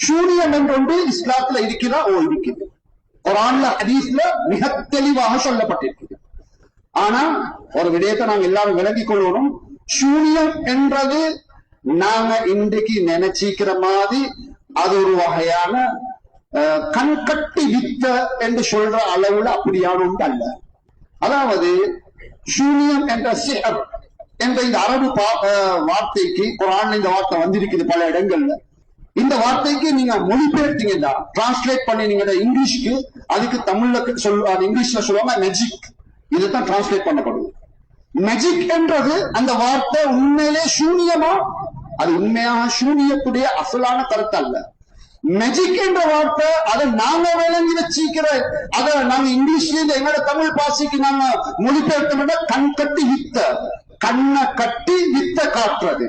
சூனியம் என்றொன்று இஸ்லாத்துல இருக்கிறா ஓ இருக்கிறது குரான்ல ஹதீஸ்ல மிக தெளிவாக சொல்லப்பட்டிருக்கிறது ஆனா ஒரு விடயத்தை நாங்க எல்லாரும் விளங்கிக் கொள்ளணும். சூனியம் என்றது நாங்க இன்றைக்கு நினைச்சிக்கிற மாதிரி அது ஒரு வகையான அஹ், கண்கட்டி வித்த என்று சொல்ற அளவுல அப்படியான ஒன்று அல்ல. அதாவது சூனியம் என்ற சிஹர் என்ற இந்த அரபு அஹ், வார்த்தைக்கு குரான் இந்த வார்த்தை வந்திருக்குது பல இடங்கள்ல. இந்த வார்த்தைக்கு நீங்க மொழிபெயர்த்தீங்கன்னா டிரான்ஸ்லேட் பண்ணினீங்கன்னா இங்கிலீஷ்க்கு அதுக்கு தமிழ்ல சொல் இங்கிலீஷ்ல சொல்லுவாங்க மெஜிக் இதுதான் டிரான்ஸ்லேட் பண்ணப்படுது மெஜிக் என்றது அந்த வார்த்தை உண்மையிலே சூனியமா? அது உண்மையாக சூனியத்துடைய அசலான கருத்து அல்ல. மெஜிக் என்ற வார்த்தை அதை நாங்க விளங்கி வச்சிக்கிற அதை நாங்க இங்கிலீஷ்ல இருந்து எங்களோட தமிழ் பாசிக்கு நாங்க மொழிபெயர்த்தோம்னா கண் கட்டி வித்த கண்ணை கட்டி வித்த காட்டுறது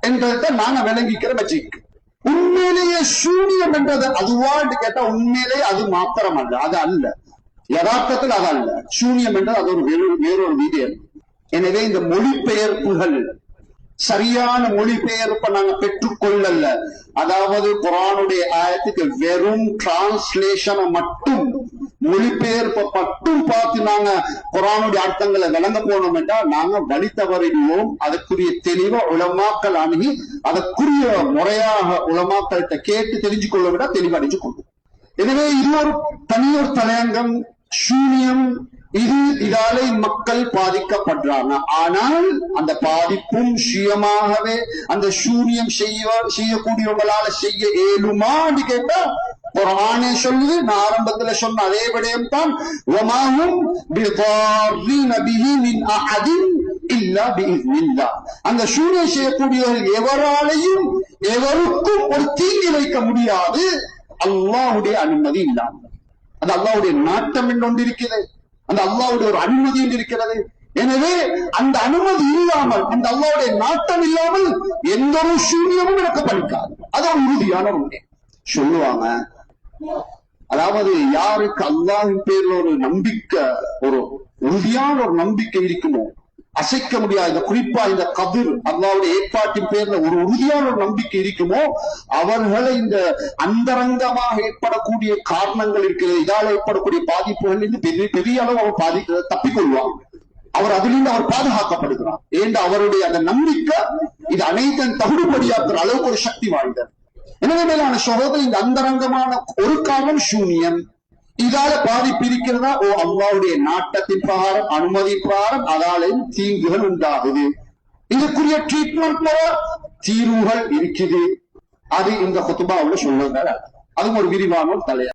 என்றதை நாங்க விளங்கிக்கிற மெஜிக் உண்மையிலேயே சூனியம் என்றது அதுவான்னு கேட்டா உண்மையிலேயே அது மாத்திரம் அல்ல அது அல்ல. யதார்த்தத்தில் அது அல்ல. சூனியம் என்றது அது ஒரு வேறு வேறொரு விதியம் எனவே இந்த மொழிபெயர்ப்புகள் சரியான மொழிபெயர்ப்பை நாங்க பெற்றுக்கொள்ளல. அதாவது குரானுடைய ஆயத்துக்கு வெறும் டிரான்ஸ்லேஷனை மட்டும் மொழிபெயர்ப்பை மட்டும் பார்த்து நாங்க குரானுடைய அர்த்தங்களை விளங்க போனோம் என்றால் நாங்க வழி தவறிடுவோம் அதற்குரிய தெளிவா உளமாக்கல் அணுகி அதற்குரிய முறையாக உளமாக்கள்கிட்ட கேட்டு தெரிஞ்சு கொள்ள விட தெளிவடைஞ்சு கொள்வோம் எனவே இது ஒரு தனியோர் தலையங்கம். சூனியம் இது இதாலே மக்கள் பாதிக்கப்படுறாங்க. ஆனால் அந்த பாதிப்பும் சுயமாகவே அந்த சூரியம் செய்ய செய்யக்கூடியவங்களால செய்ய இயலுமான்னு கேட்டா குரானே ஆணை சொல்லுது நான் ஆரம்பத்துல சொன்ன அதே விடயம் தான் ஒமாவும் அந்த சூனியம் செய்யக்கூடியவர்கள் எவராலையும் எவருக்கும் ஒரு தீங்கி வைக்க முடியாது. அல்லாவுடைய அனுமதி இல்லாமல். அந்த அல்லாவுடைய நாட்டம் என்று இருக்கிறது அந்த அல்லாவுடைய ஒரு அனுமதி இருக்கிறது எனவே அந்த அனுமதி இல்லாமல் அந்த அல்லாவுடைய நாட்டம் இல்லாமல் எந்த ஒரு சூன்யமும் எனக்கு பலிக்காது. அது ஒரு உறுதியான உண்மை. சொல்லுவாங்க அதாவது யாருக்கு அல்லாவின் பேர்ல ஒரு நம்பிக்கை ஒரு உறுதியான ஒரு நம்பிக்கை இருக்குமோ அசைக்க முடியாத குறிப்பா இந்த கதிர் அல்லாவுடைய ஏற்பாட்டின் பேர்ல ஒரு உறுதியான ஒரு நம்பிக்கை இருக்குமோ அவர்களை இந்த அந்தரங்கமாக ஏற்படக்கூடிய காரணங்கள் இருக்கிறது இதால ஏற்படக்கூடிய பாதிப்புகள் இருந்து பெரிய பெரிய அளவு அவர் பாதி தப்பிக்கொள்வாங்க அவர் அதிலிருந்து அவர் பாதுகாக்கப்படுகிறார். ஏன் அவருடைய அந்த நம்பிக்கை இது அனைத்தும் தகுடுபடியாக்குற அளவுக்கு ஒரு சக்தி வாய்ந்தது. எனவே மேலான சகோதரி இந்த அந்தரங்கமான ஒரு காலம் சூன்யம் இதால பாதிப்பு இருக்கிறதா ஓ அல்லாவுடைய நாட்டத்தின் பிரகாரம் அனுமதி பிரகாரம் அதாலையும் தீங்குகள் உண்டாகுது இதுக்குரிய ட்ரீட்மெண்ட் தீர்வுகள் இருக்குது அது இந்த குத்துபாவுல சொல்லுங்கள் அதுவும் ஒரு விரிவான தலையா